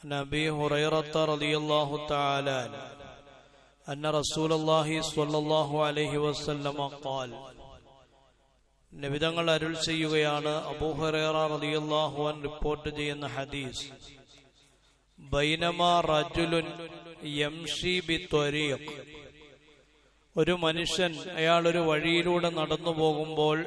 عن ابي هريره رضي الله تعالى عنه ان رسول الله صلى الله عليه وسلم قال നബിതങ്ങൾ അരുൾ ചെയ്യുകയാണ് അബൂഹറേറ റളിയല്ലാഹു അൻ റിപ്പോർട്ട് ചെയ്യുന്ന ഹദീസ് ബൈനമ റജുലുൻ യംഷി ബി ത്വരീഖ് ഒരു മനുഷ്യൻ അയാൾ ഒരു വഴിയിലൂടെ നടന്നു പോകുമ്പോൾ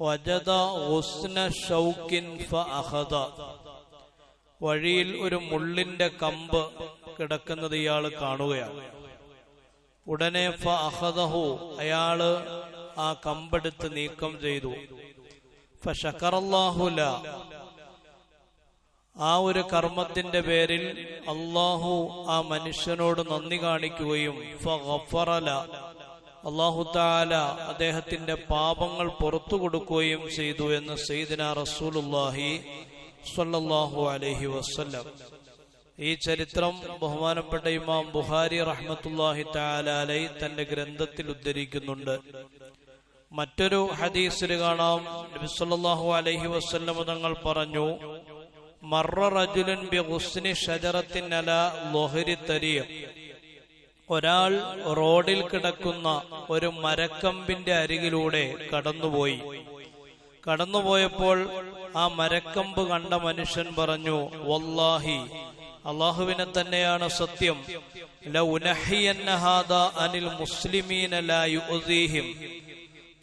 വജദ ഉസ്ന ഷൗക്കിൻ ഫഅഖദ വഴിയിൽ ഒരു മുള്ളിന്റെ കമ്പ് കിടക്കുന്നത് ഇയാൾ കാണുകയാണ്. ഉടനെ ഫഅഖദഹു അയാൾ ആ കമ്പെടുത്ത് നീക്കം ചെയ്തു. ഫഷക്കറല്ലാഹുല ആ ഒരു കർമ്മത്തിന്റെ പേരിൽ അള്ളാഹു ആ മനുഷ്യനോട് നന്ദി കാണിക്കുകയും ഫറല അള്ളാഹു താല അദ്ദേഹത്തിന്റെ പാപങ്ങൾ പുറത്തു കൊടുക്കുകയും ചെയ്തു എന്ന് സെയ്ദിന റസൂലുല്ലാഹി സ്വല്ലല്ലാഹു അലൈഹി വസല്ലം. ഈ ചരിത്രം ബഹുമാനപ്പെട്ട ഇമാം ബുഹാരി റഹ്മത്തുല്ലാഹി താലാലൈ തന്റെ ഗ്രന്ഥത്തിൽ ഉദ്ധരിക്കുന്നുണ്ട്. മറ്റൊരു ഹദീസിൽ കാണാം. നബി സല്ലല്ലാഹു അലൈഹി വസല്ലം തങ്ങൾ പറഞ്ഞു മറ റജുലൻ ബി ഹുസ്നി ഷജറത്തിൻ അല ലൊഹരി തരിയ ഒരാൾ റോഡിൽ കിടക്കുന്ന ഒരു മരക്കമ്പിന്റെ അരികിലൂടെ കടന്നുപോയി. കടന്നുപോയപ്പോൾ ആ മരക്കമ്പ് കണ്ട മനുഷ്യൻ പറഞ്ഞു വല്ലാഹി അള്ളാഹുവിനെ തന്നെയാണ് സത്യം. അനിൽ മുസ്ലിമീന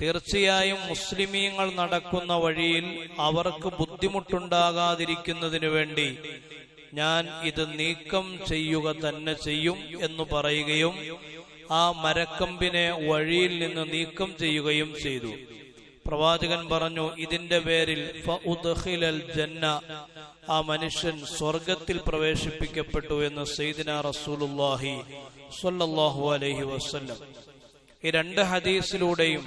തീർച്ചയായും മുസ്ലിമീങ്ങൾ നടക്കുന്ന വഴിയിൽ അവർക്ക് ബുദ്ധിമുട്ടുണ്ടാകാതിരിക്കുന്നതിനു വേണ്ടി ഞാൻ ഇത് നീക്കം ചെയ്യുക തന്നെ ചെയ്യും എന്ന് പറയുകയും ആ മരക്കമ്പിനെ വഴിയിൽ നിന്ന് നീക്കം ചെയ്യുകയും ചെയ്തു. പ്രവാചകൻ പറഞ്ഞു ഇതിന്റെ പേരിൽ ജന്ന ആ മനുഷ്യൻ സ്വർഗത്തിൽ പ്രവേശിപ്പിക്കപ്പെട്ടു എന്ന് സൈദിന റസൂലുള്ളാഹി സ്വല്ലല്ലാഹു അലൈഹി വസല്ലം. ഈ രണ്ട് ഹദീസിലൂടെയും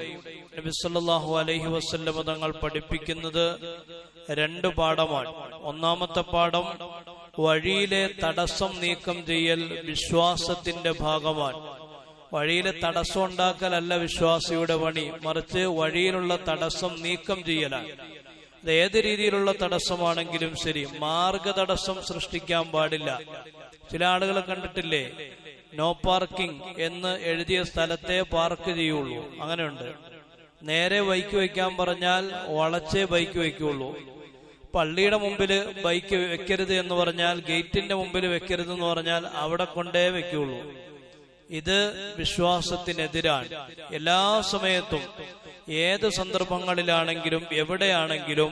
നബി സല്ലല്ലാഹു അലൈഹി വസല്ലം തങ്ങൾ പഠിപ്പിക്കുന്നത് രണ്ട് പാഠമാണ്. ഒന്നാമത്തെ പാഠം വഴിയിലെ തടസ്സം നീക്കം ചെയ്യൽ വിശ്വാസത്തിന്റെ ഭാഗമാണ്. വഴിയിലെ തടസ്സം ഉണ്ടാക്കലല്ല വിശ്വാസിയുടെ പണി. മറിച്ച് വഴിയിലുള്ള തടസ്സം നീക്കം ചെയ്യലാണ്. അത് ഏത് രീതിയിലുള്ള തടസ്സമാണെങ്കിലും ശരി മാർഗ തടസ്സം സൃഷ്ടിക്കാൻ പാടില്ല. ചില ആളുകളെ കണ്ടിട്ടില്ലേ? നോ പാർക്കിംഗ് എന്ന് എഴുതിയ സ്ഥലത്തെ പാർക്ക് ചെയ്യുള്ളൂ. അങ്ങനെയുണ്ട്. നേരെ ബൈക്ക് വയ്ക്കാൻ പറഞ്ഞാൽ വളച്ചേ ബൈക്ക് വയ്ക്കുള്ളൂ പള്ളിയുടെ മുമ്പിൽ ബൈക്ക് വെക്കരുത് എന്ന് പറഞ്ഞാൽ ഗേറ്റിന്റെ മുമ്പിൽ വെക്കരുത് എന്ന് പറഞ്ഞാൽ അവിടെ കൊണ്ടേ വെക്കുള്ളൂ. ഇത് വിശ്വാസത്തിനെതിരാണ്. എല്ലാ സമയത്തും ഏത് സന്ദർഭങ്ങളിലാണെങ്കിലും എവിടെയാണെങ്കിലും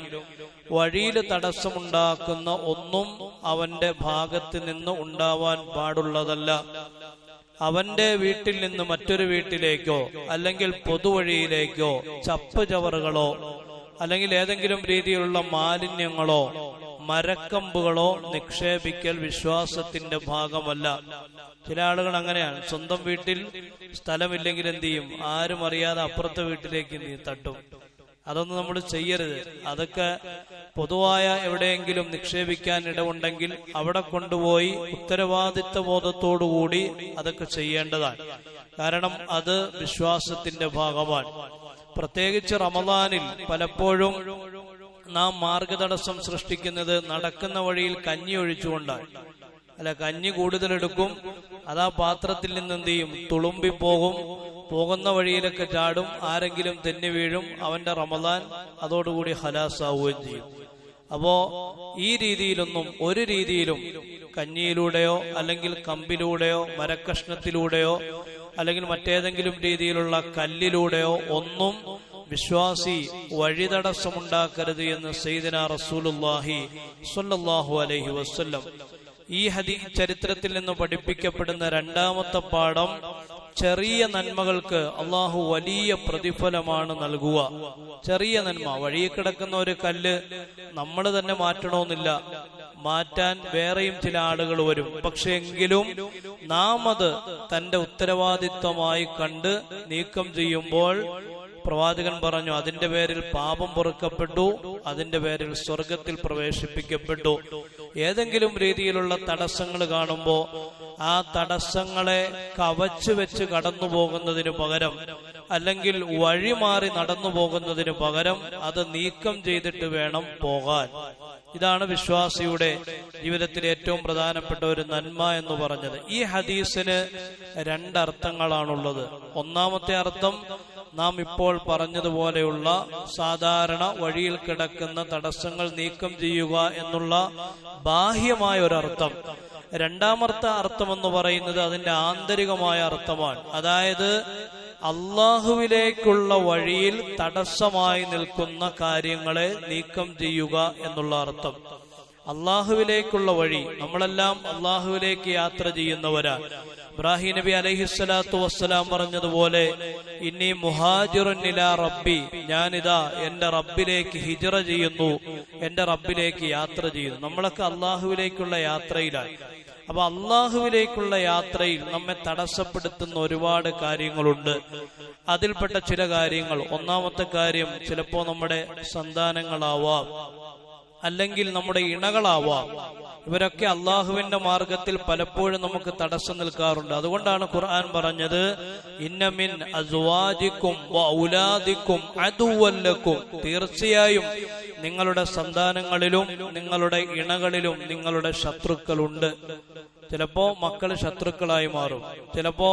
വഴിയിൽ തടസ്സമുണ്ടാക്കുന്ന ഒന്നും അവന്റെ ഭാഗത്ത് നിന്ന് ഉണ്ടാവാൻ പാടുള്ളതല്ല. അവന്റെ വീട്ടിൽ നിന്ന് മറ്റൊരു വീട്ടിലേക്കോ അല്ലെങ്കിൽ പൊതുവഴിയിലേക്കോ ചപ്പ് ചവറുകളോ അല്ലെങ്കിൽ ഏതെങ്കിലും രീതിയിലുള്ള മാലിന്യങ്ങളോ മരക്കമ്പുകളോ നിക്ഷേപിക്കൽ വിശ്വാസത്തിന്റെ ഭാഗമല്ല. ചില ആളുകൾ അങ്ങനെയാണ്. സ്വന്തം വീട്ടിൽ സ്ഥലമില്ലെങ്കിൽ എന്ത് ചെയ്യും? ആരും അറിയാതെ അപ്പുറത്തെ വീട്ടിലേക്ക് നീ തട്ടും. അതൊന്നും നമ്മൾ ചെയ്യരുത്. അതൊക്കെ പൊതുവായ എവിടെയെങ്കിലും നിക്ഷേപിക്കാൻ ഇടമുണ്ടെങ്കിൽ അവിടെ കൊണ്ടുപോയി ഉത്തരവാദിത്ത ബോധത്തോടുകൂടി അതൊക്കെ ചെയ്യേണ്ടതാണ്. കാരണം അത് വിശ്വാസത്തിന്റെ ഭാഗമാണ്. പ്രത്യേകിച്ച് റമദാനിൽ പലപ്പോഴും നാം മാർഗതടസ്സം സൃഷ്ടിക്കുന്നത് നടക്കുന്ന വഴിയിൽ കഞ്ഞി ഒഴിച്ചുകൊണ്ടാണ്. അല്ല കഞ്ഞി കൂടുതലെടുക്കും അതാ പാത്രത്തിൽ നിന്ന് എന്ത് ചെയ്യും? തുളുമ്പി പോകും പോകുന്ന വഴിയിലൊക്കെ ചാടും ആരെങ്കിലും തെന്നി വീഴും അവന്റെ റമദാൻ അതോടുകൂടി ഹലാസാവുകയും ചെയ്യും. അപ്പോ ഈ രീതിയിലൊന്നും ഒരു രീതിയിലും കഞ്ഞിയിലൂടെയോ അല്ലെങ്കിൽ കമ്പിലൂടെയോ മരക്കഷ്ണത്തിലൂടെയോ അല്ലെങ്കിൽ മറ്റേതെങ്കിലും രീതിയിലുള്ള കല്ലിലൂടെയോ ഒന്നും വിശ്വാസി വഴിതടസ്സമുണ്ടാക്കരുത് എന്ന് സെയ്ദന റസൂലുല്ലാഹി സ്വല്ലല്ലാഹു അലൈഹി വസല്ലം. ഈ ഹദി ചരിത്രത്തിൽ നിന്ന് പഠിപ്പിക്കപ്പെടുന്ന രണ്ടാമത്തെ പാഠം ചെറിയ നന്മകൾക്ക് അള്ളാഹു വലിയ പ്രതിഫലമാണ് നൽകുക. ചെറിയ നന്മ വഴിയിൽ കിടക്കുന്ന ഒരു കല്ല് നമ്മൾ തന്നെ മാറ്റണമെന്നില്ല. മാറ്റാൻ വേറെയും ചില ആളുകൾ വരും. പക്ഷെ എങ്കിലും നാം അത് തന്റെ ഉത്തരവാദിത്വമായി കണ്ട് നീക്കം ചെയ്യുമ്പോൾ പ്രവാചകൻ പറഞ്ഞു അതിന്റെ പേരിൽ പാപം പൊറുക്കപ്പെട്ടു അതിന്റെ പേരിൽ സ്വർഗത്തിൽ പ്രവേശിപ്പിക്കപ്പെട്ടു. ഏതെങ്കിലും രീതിയിലുള്ള തടസ്സങ്ങൾ കാണുമ്പോൾ ആ തടസ്സങ്ങളെ കവച്ചു വെച്ച് കടന്നു പോകുന്നതിന് പകരം അല്ലെങ്കിൽ വഴിമാറി നടന്നു പോകുന്നതിന് പകരം അത് നീക്കം ചെയ്തിട്ട് വേണം പോകാൻ. ഇതാണ് വിശ്വാസിയുടെ ജീവിതത്തിൽ ഏറ്റവും പ്രധാനപ്പെട്ട ഒരു നന്മ എന്ന് പറഞ്ഞത്. ഈ ഹദീസിന് രണ്ടർത്ഥങ്ങളാണുള്ളത്. ഒന്നാമത്തെ അർത്ഥം നാം ഇപ്പോൾ പറഞ്ഞതുപോലെയുള്ള സാധാരണ വഴിയിൽ കിടക്കുന്ന തടസ്സങ്ങൾ നീക്കം ചെയ്യുക എന്നുള്ള ബാഹ്യമായ ഒരർത്ഥം. രണ്ടാമത്തെ അർത്ഥം എന്ന് പറയുന്നത് അതിന്റെ ആന്തരികമായ അർത്ഥമാണ്. അതായത് അള്ളാഹുവിലേക്കുള്ള വഴിയിൽ തടസ്സമായി നിൽക്കുന്ന കാര്യങ്ങളെ നീക്കം ചെയ്യുക എന്നുള്ള അർത്ഥം. അള്ളാഹുവിലേക്കുള്ള വഴി. നമ്മളെല്ലാം അള്ളാഹുവിലേക്ക് യാത്ര ചെയ്യുന്നവരാണ്. ഇബ്രാഹിം നബി അലഹിസ്വലാത്തു വസ്സലാം പറഞ്ഞതുപോലെ ഇനി മുഹാജിറുന്നില റബ്ബി ഞാനിതാ എന്റെ റബ്ബിലേക്ക് ഹിജറ ചെയ്യുന്നു എന്റെ റബ്ബിലേക്ക് യാത്ര ചെയ്യുന്നു. നമ്മളൊക്കെ അള്ളാഹുവിലേക്കുള്ള യാത്രയിലാണ്. അപ്പൊ അള്ളാഹുവിലേക്കുള്ള യാത്രയിൽ നമ്മെ തടസ്സപ്പെടുത്തുന്ന ഒരുപാട് കാര്യങ്ങളുണ്ട്. അതിൽപ്പെട്ട ചില കാര്യങ്ങൾ ഒന്നാമത്തെ കാര്യം ചിലപ്പോ നമ്മുടെ സന്താനങ്ങളാവാം അല്ലെങ്കിൽ നമ്മുടെ ഇണകളാവാം ഇവരൊക്കെ അള്ളാഹുവിന്റെ മാർഗത്തിൽ പലപ്പോഴും നമുക്ക് തടസ്സം നിൽക്കാറുണ്ട്. അതുകൊണ്ടാണ് ഖുർആൻ പറഞ്ഞത് ഇന്നമിൻ അസുവാദിക്കും അതുവല്ലക്കും തീർച്ചയായും നിങ്ങളുടെ സന്താനങ്ങളിലും നിങ്ങളുടെ ഇണകളിലും നിങ്ങളുടെ ശത്രുക്കളുണ്ട്. ചിലപ്പോ മക്കൾ ശത്രുക്കളായി മാറും. ചിലപ്പോ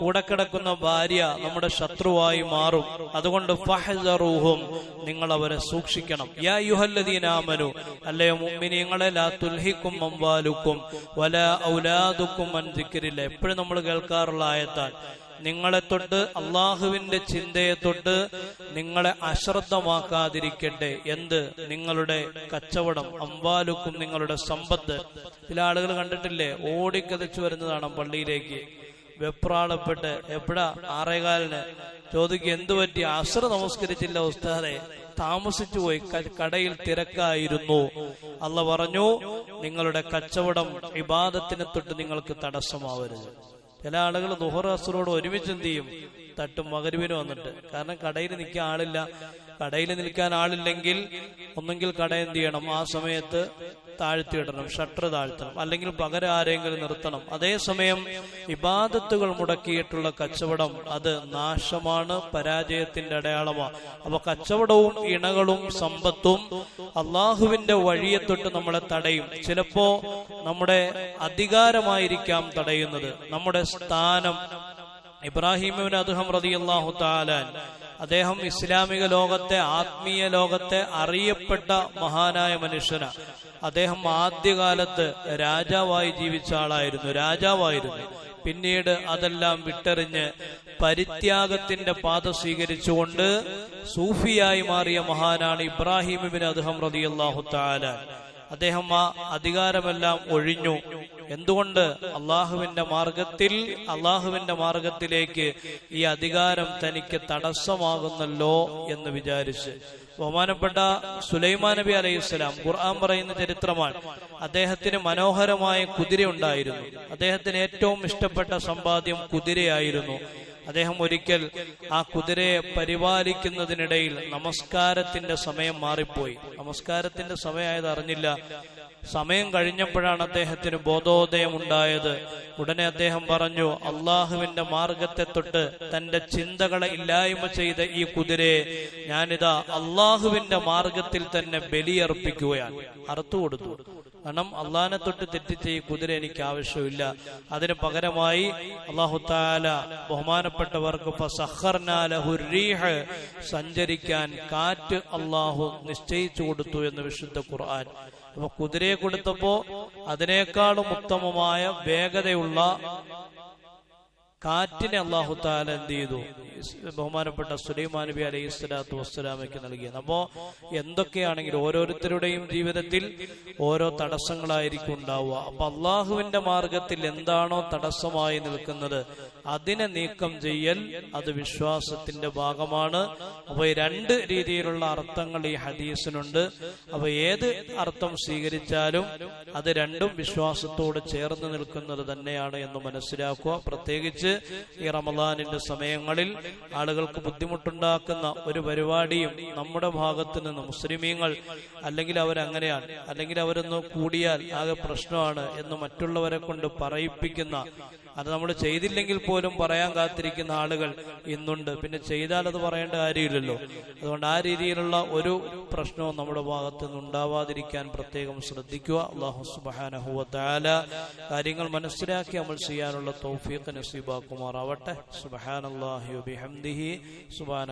കൂടെ കിടക്കുന്ന ഭാര്യ നമ്മുടെ ശത്രുവായി മാറും. അതുകൊണ്ട് ഫഹസറൂഹും നിങ്ങൾ അവരെ സൂക്ഷിക്കണം. യാ യുഹല്ലദീനാമനു അല്ലയോ മുമ്മിനിങ്ങളെ ലാ തുൽഹിക്കും അംവാലുക്കും വല ഔലാദുക്കും അൻതിക്കരില്ല എപ്പോഴും നമ്മൾ കേൾക്കാറുള്ള ആയത്താൽ നിങ്ങളെ തൊട്ട് അള്ളാഹുവിന്റെ ചിന്തയെ തൊട്ട് നിങ്ങളെ അശ്രദ്ധമാക്കാതിരിക്കട്ടെ. എന്ത്? നിങ്ങളുടെ കച്ചവടം. അമ്പാലുക്കും നിങ്ങളുടെ സമ്പത്ത്. ചില ആളുകൾ കണ്ടിട്ടില്ലേ? ഓടിക്കതച്ചു വരുന്നതാണ് പള്ളിയിലേക്ക്. വെപ്രാളപ്പെട്ട് എപ്പോഴാ ആറേകാലിന്? ചോദിക്കുക എന്തു പറ്റി? അസർ നമസ്കരിച്ചില്ല ഉസ്താദെ. താമസിച്ചു പോയി. കടയിൽ തിരക്കായിരുന്നു. അല്ല പറഞ്ഞു നിങ്ങളുടെ കച്ചവടം ഇബാദത്തിനെ തൊട്ട് നിങ്ങൾക്ക് തടസ്സമാവരുത്. ചില ആളുകൾ ദുഹർ അസറോട് ഒരുമിച്ച് എന്ത് ചെയ്യും? തട്ടും മകരുവിന് വന്നിട്ട്. കാരണം കടയിൽ നിൽക്കാൻ ആളില്ല. കടയിൽ നിൽക്കാൻ ആളില്ലെങ്കിൽ ഒന്നെങ്കിൽ കട എന്ത് ചെയ്യണം? ആ സമയത്ത് താഴ്ത്തിയിടണം ഷട്ടർ താഴ്ത്തണം അല്ലെങ്കിൽ പകരം ആരെങ്കിലും നിർത്തണം. അതേസമയം ഇബാദത്തുകൾ മുടക്കിയിട്ടുള്ള കച്ചവടം അത് നാശമാണ് പരാജയത്തിന്റെ അടയാളമാണ്. അപ്പൊ കച്ചവടവും ഇണകളും സമ്പത്തും അള്ളാഹുവിന്റെ വഴിയെ തൊട്ട് നമ്മളെ തടയും. ചിലപ്പോ നമ്മുടെ അധികാരമായിരിക്കാം തടയുന്നത്. നമ്മുടെ സ്ഥാനം ഇബ്രാഹിമിന് അദ്ദേഹം റതിയല്ലാഹു താലാൻ അദ്ദേഹം ഇസ്ലാമിക ലോകത്തെ ആത്മീയ ലോകത്തെ അറിയപ്പെട്ട മഹാനായ മനുഷ്യനാണ് അദ്ദേഹം ആദ്യകാലത്ത് രാജാവായി ജീവിച്ച ആളായിരുന്നു രാജാവായിരുന്നു. പിന്നീട് അതെല്ലാം വിട്ടെറിഞ്ഞ് പരിത്യാഗത്തിന്റെ പാത സ്വീകരിച്ചുകൊണ്ട് സൂഫിയായി മാറിയ മഹാനാണ് ഇബ്രാഹിമിന് അദ്ദേഹം റതിയല്ലാഹു താലാൻ അദ്ദേഹം ആ അധികാരമെല്ലാം ഒഴിഞ്ഞു. എന്തുകൊണ്ട് അള്ളാഹുവിന്റെ മാർഗത്തിൽ അള്ളാഹുവിന്റെ മാർഗത്തിലേക്ക് ഈ അധികാരം തനിക്ക് തടസ്സമാകുന്നല്ലോ എന്ന് വിചാരിച്ച്. ബഹുമാനപ്പെട്ട സുലൈമാൻ നബി അലൈഹി സ്വലാം ഖുർആൻ പറയുന്ന ചരിത്രമാണ്. അദ്ദേഹത്തിന് മനോഹരമായ കുതിര ഉണ്ടായിരുന്നു. അദ്ദേഹത്തിന് ഏറ്റവും ഇഷ്ടപ്പെട്ട സമ്പാദ്യം കുതിരയായിരുന്നു. അദ്ദേഹം ഒരിക്കൽ ആ കുതിരയെ പരിപാലിക്കുന്നതിനിടയിൽ നമസ്കാരത്തിന്റെ സമയം മാറിപ്പോയി. നമസ്കാരത്തിന്റെ സമയമായത് അറിഞ്ഞില്ല. സമയം കഴിഞ്ഞപ്പോഴാണ് അദ്ദേഹത്തിന് ബോധോദയം ഉണ്ടായത് ഉടനെ അദ്ദേഹം പറഞ്ഞു അള്ളാഹുവിന്റെ മാർഗത്തെ തൊട്ട് തന്റെ ചിന്തകളെ ഇല്ലായ്മ ചെയ്ത ഈ കുതിരയെ ഞാനിതാ അള്ളാഹുവിന്റെ മാർഗത്തിൽ തന്നെ ബലിയർപ്പിക്കുകയാണ്. അറുത്തു കൊടുത്തു. കാരണം അള്ളാഹിനെ തൊട്ട് തെറ്റിച്ച ഈ കുതിര എനിക്ക് ആവശ്യമില്ല. അതിന് പകരമായി അള്ളാഹു താല ബഹുമാനപ്പെട്ടവർക്ക് സഞ്ചരിക്കാൻ കാറ്റ് അള്ളാഹു നിശ്ചയിച്ചു കൊടുത്തു എന്ന് വിശുദ്ധ ഖുർആൻ. അപ്പൊ കുതിരയെ കൊടുത്തപ്പോ അതിനേക്കാളും ഉത്തമമായ വേഗതയുള്ള കാറ്റിനെ അള്ളാഹു താല എന്ത് ചെയ്തു? ബഹുമാനപ്പെട്ട സുലൈമാൻ നബി അലൈഹി സ്വലാത്തു വസ്സലാമയ്ക്ക് നൽകിയത് അപ്പോ എന്തൊക്കെയാണെങ്കിലും ഓരോരുത്തരുടെയും ജീവിതത്തിൽ ഓരോ തടസ്സങ്ങളായിരിക്കും ഉണ്ടാവുക. അപ്പൊ അള്ളാഹുവിന്റെ മാർഗത്തിൽ എന്താണോ തടസ്സമായി നിൽക്കുന്നത് അതിനെ നീക്കം ചെയ്യൽ അത് വിശ്വാസത്തിന്റെ ഭാഗമാണ്. അപ്പൊ രണ്ട് രീതിയിലുള്ള അർത്ഥങ്ങൾ ഈ ഹദീസിനുണ്ട്. അപ്പൊ ഏത് അർത്ഥം സ്വീകരിച്ചാലും അത് രണ്ടും വിശ്വാസത്തോട് ചേർന്ന് നിൽക്കുന്നത് തന്നെയാണ് എന്ന് മനസ്സിലാക്കുക. പ്രത്യേകിച്ച് ഈ റമദാനിന്റെ സമയങ്ങളിൽ ആളുകൾക്ക് ബുദ്ധിമുട്ടുണ്ടാക്കുന്ന ഒരു പരിപാടിയും നമ്മുടെ ഭാഗത്ത് നിന്ന് മുസ്ലിമീങ്ങൾ അല്ലെങ്കിൽ അവരങ്ങനെയാണ് അല്ലെങ്കിൽ അവരൊന്ന് കൂടിയാൽ ആകെ പ്രശ്നമാണ് എന്ന് മറ്റുള്ളവരെ കൊണ്ട് പറയിപ്പിക്കുന്ന അത് നമ്മൾ ചെയ്തില്ലെങ്കിൽ പോലും പറയാൻ കാത്തിരിക്കുന്ന ആളുകൾ ഇന്നുണ്ട്. പിന്നെ ചെയ്താൽ അത് പറയേണ്ട കാര്യമില്ലല്ലോ. അതുകൊണ്ട് ആ രീതിയിലുള്ള ഒരു പ്രശ്നവും നമ്മുടെ ഭാഗത്തു നിന്ന് ഉണ്ടാവാതിരിക്കാൻ പ്രത്യേകം ശ്രദ്ധിക്കുക. അള്ളാഹു സുബാനഹുല കാര്യങ്ങൾ മനസ്സിലാക്കി അമൽ ചെയ്യാനുള്ള തൗഫീഖ് നസീബാക്കുമാറാവട്ടെ. സുബഹാനല്ലാഹി വബിഹംദിഹി സുബാൻ